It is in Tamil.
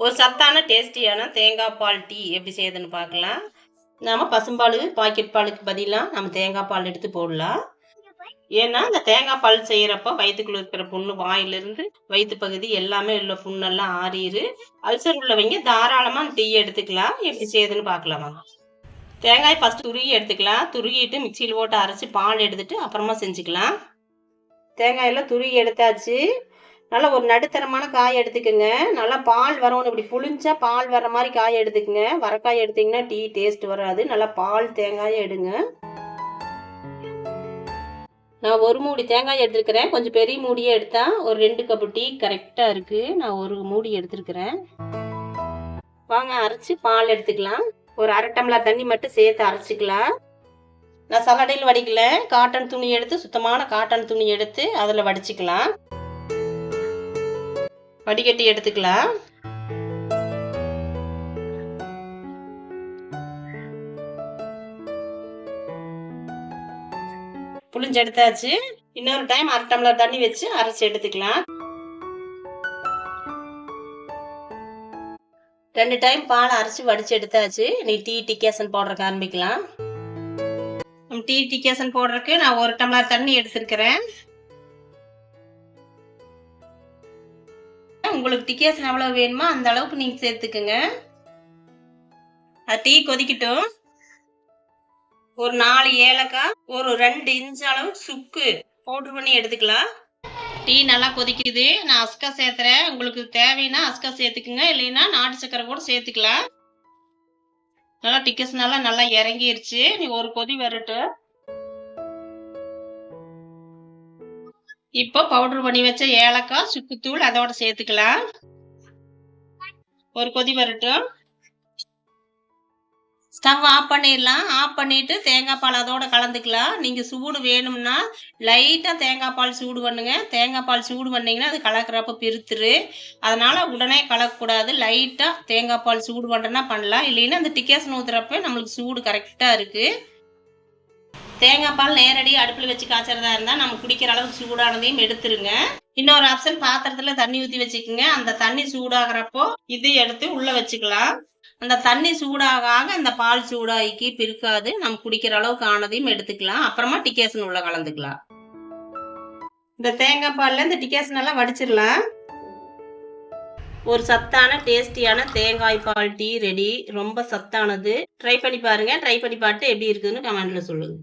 ஒரு சத்தான டேஸ்டியான தேங்காய் பால் டீ எப்படி செய்யுதுன்னு பார்க்கலாம். நாம் பசும்பால் பாக்கெட் பாலுக்கு பதிலாக நம்ம தேங்காய் பால் எடுத்து போடலாம். ஏன்னா இந்த தேங்காய் பால் செய்கிறப்ப வயிற்றுக்குள்ள இருக்கிற புண்ணு வாயிலிருந்து வயிற்று பகுதி எல்லாமே உள்ள புண்ணெல்லாம் ஆறிடு அல்சர் உள்ளவங்க தாராளமாக டீ எடுத்துக்கலாம். எப்படி செய்யுதுன்னு பார்க்கலாம் வாங்க. தேங்காய் ஃபஸ்ட்டு துருகி எடுத்துக்கலாம். துருகிட்டு மிக்சியில் போட்டு அரைச்சி பால் எடுத்துட்டு அப்புறமா செஞ்சுக்கலாம். தேங்காயெல்லாம் துருகி எடுத்தாச்சு. நல்லா ஒரு நடுத்தரமான காய் எடுத்துக்கோங்க. நல்லா பால் வரணும். இப்படி புளிஞ்சா பால் வர்ற மாதிரி காய் எடுத்துக்கோங்க. வரக்காய் எடுத்தீங்கன்னா டீ டேஸ்ட் வராது. நல்லா பால் தேங்காயை எடுங்க. நான் ஒரு மூடி தேங்காய் எடுத்துருக்கிறேன். கொஞ்சம் பெரிய மூடியே எடுத்தா ஒரு ரெண்டு கப்பு டீ கரெக்டாக இருக்குது நான் ஒரு மூடி எடுத்துருக்கிறேன். வாங்க அரைச்சி பால் எடுத்துக்கலாம். ஒரு அரை டம்ளர் தண்ணி மட்டும் சேர்த்து அரைச்சிக்கலாம். நான் சலடையில் வடிக்கல. காட்டன் துணி எடுத்து சுத்தமான காட்டன் துணி எடுத்து அதில் வடிச்சிக்கலாம். வடிகட்டி எடுத்துக்கலாம். புளிஞ்சு எடுத்தாச்சு. இன்னொரு டைம் அரை டம்ளர் தண்ணி வச்சு அரைச்சி எடுத்துக்கலாம். ரெண்டு டைம் பால் அரைச்சி வடிச்சு எடுத்தாச்சு. நீ டீ டிகேசன் போடுறக்கு ஆரம்பிக்கலாம். நம்ம டீ டிகேசன் போடுறதுக்கு நான் ஒரு டம்ளர் தண்ணி எடுத்திருக்கிறேன். உங்களுக்கு டிக்கேசன் எவ்வளோ வேணுமோ அந்த அளவுக்கு நீங்கள் சேர்த்துக்குங்க. அது டீ கொதிக்கட்டும். ஒரு நாலு ஏலக்காய் ஒரு ரெண்டு இன்ச் அளவு சுக்கு பவுட்ரு பண்ணி எடுத்துக்கலாம். டீ நல்லா கொதிக்குது. நான் அஸ்கா சேர்த்துறேன். உங்களுக்கு தேவைன்னா அஸ்கா சேர்த்துக்குங்க. இல்லைன்னா நாட்டு சக்கரை கூட சேர்த்துக்கலாம். நல்லா டிக்கஸ் நல்லா நல்லா இறங்கிருச்சு. நீ ஒரு கொதி வரட்டும். இப்போ பவுடர் பண்ணி வச்ச ஏலக்காய் சுக்குத்தூள் அதோட சேர்த்துக்கலாம். ஒரு கொதி வரட்டும். ஸ்டவ் ஆஃப் பண்ணிடலாம். ஆஃப் பண்ணிட்டு தேங்காய் பால் அதோட கலந்துக்கலாம். நீங்கள் சூடு வேணும்னா லைட்டாக தேங்காய் பால் சூடு பண்ணுங்க. தேங்காய் பால் சூடு பண்ணிங்கன்னா அது கலக்கிறப்ப பிரித்துரு. அதனால் உடனே கலக்கக்கூடாது. லைட்டாக தேங்காய் பால் சூடு பண்ணுறேன்னா பண்ணலாம். இல்லைன்னா அந்த டிக்கேஷன் ஊற்றுறப்ப நம்மளுக்கு சூடு கரெக்டாக இருக்குது தேங்காய் பால் நேரடி அடுப்பில் வச்சு காய்ச்சறதா இருந்தால் நம்ம குடிக்கிற அளவுக்கு சூடானதையும் எடுத்துருங்க. இன்னொரு ஆப்ஷன் பாத்திரத்தில் தண்ணி ஊற்றி வச்சுக்கோங்க. அந்த தண்ணி சூடாகிறப்போ இது எடுத்து உள்ளே வச்சுக்கலாம். அந்த தண்ணி சூடாக ஆக அந்த பால் சூடாகி பிரிக்காது நம்ம குடிக்கிற அளவுக்கு ஆனதையும் எடுத்துக்கலாம். அப்புறமா டிக்கேசன் உள்ள கலந்துக்கலாம். இந்த தேங்காய் பாலில் இந்த டிக்கேசன் எல்லாம் வடிச்சிடலாம். ஒரு சத்தான டேஸ்டியான தேங்காய் பால் டீ ரெடி. ரொம்ப சத்தானது. ட்ரை பண்ணி பாருங்க. ட்ரை பண்ணி பார்த்து எப்படி இருக்குதுன்னு கமெண்ட்ல சொல்லுங்க.